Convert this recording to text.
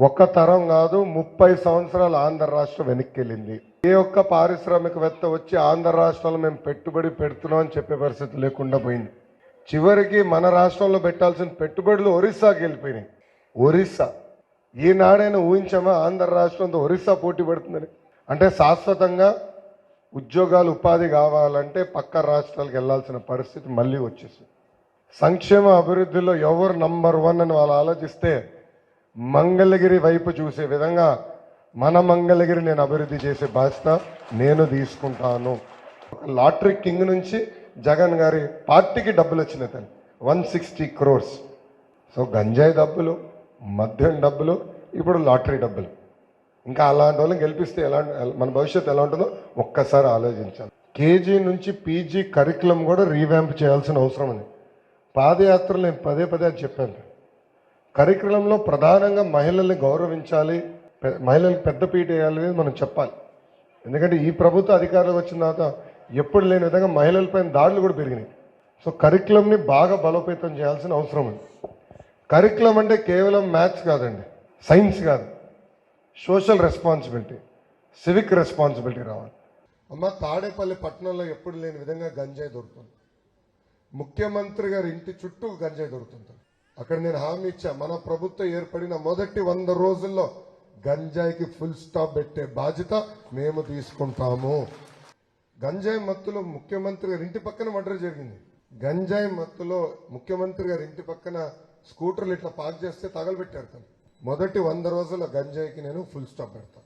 ఒక్క తరం కాదు ముప్పై సంవత్సరాలు ఆంధ్ర రాష్ట్రం వెనక్కి వెళ్ళింది ఏ ఒక్క పారిశ్రామికవేత్త వచ్చి ఆంధ్ర రాష్ట్రంలో మేము పెట్టుబడి పెడుతున్నాం అని చెప్పే పరిస్థితి లేకుండా పోయింది. చివరికి మన రాష్ట్రంలో పెట్టాల్సిన పెట్టుబడులు ఒరిస్సాకి వెళ్ళిపోయినాయి. ఒరిస్సా. ఈనాడైనా ఊహించామా ఆంధ్ర రాష్ట్రంతో ఒరిస్సా పోటీ పడుతుందని? అంటే శాశ్వతంగా ఉద్యోగాలు ఉపాధి కావాలంటే పక్క రాష్ట్రాలకు వెళ్ళాల్సిన పరిస్థితి మళ్ళీ వచ్చేసింది. సంక్షేమ అభివృద్ధిలో ఎవరు నంబర్ వన్ అని వాళ్ళు ఆలోచిస్తే మంగళగిరి వైపు చూసే విధంగా మన మంగళగిరి నేను అభివృద్ధి చేసే బాధ్యత నేను తీసుకుంటాను. లాటరీ కింగ్ నుంచి జగన్ గారి పార్టీకి డబ్బులు వచ్చినాయి తను. One sixty crores. సో గంజాయి డబ్బులు మద్యం డబ్బులు ఇప్పుడు లాటరీ డబ్బులు. ఇంకా అలాంటి వాళ్ళని గెలిపిస్తే ఎలా మన భవిష్యత్తు ఎలా ఉంటుందో ఒక్కసారి ఆలోచించాలి. కేజీ నుంచి పీజీ కరికులం కూడా రీవ్యాంప్ చేయాల్సిన అవసరం ఉంది. పాదయాత్రలు నేను పదే పదే అది చెప్పాను. కార్యక్రమంలో ప్రధానంగా మహిళల్ని గౌరవించాలి మహిళలకు పెద్దపీట వేయాలి అనేది మనం చెప్పాలి. ఎందుకంటే ఈ ప్రభుత్వ అధికారులకు వచ్చిన తర్వాత ఎప్పుడు లేని విధంగా మహిళలపైన దాడులు కూడా పెరిగినాయి. సో కరికులంని బాగా బలోపేతం చేయాల్సిన అవసరం ఉంది. కరికులం అంటే కేవలం మ్యాథ్స్ కాదండి సైన్స్ కాదు. సోషల్ రెస్పాన్సిబిలిటీ సివిక్ రెస్పాన్సిబిలిటీ రావాలి. అమ్మ తాడేపల్లి పట్టణంలో ఎప్పుడు లేని విధంగా గంజాయి దొరుకుతుంది. ముఖ్యమంత్రి గారి ఇంటి చుట్టూ గంజాయి దొరుకుతుంది అక్కడ నేను హామీ ఇచ్చా మన ప్రభుత్వం ఏర్పడిన మొదటి వంద రోజుల్లో గంజాయికి ఫుల్ స్టాప్ పెట్టే బాధ్యత మేము తీసుకుంటాము. గంజాయి మత్తులో ముఖ్యమంత్రి గారి ఇంటి పక్కన మర్డర్ జరిగింది. గంజాయి మత్తులో ముఖ్యమంత్రి గారి ఇంటి పక్కన స్కూటర్లు ఇట్లా పార్క్ చేస్తే తగలబెట్టారు మొదటి వంద రోజుల గంజాయికి నేను ఫుల్ స్టాప్ పెడతాను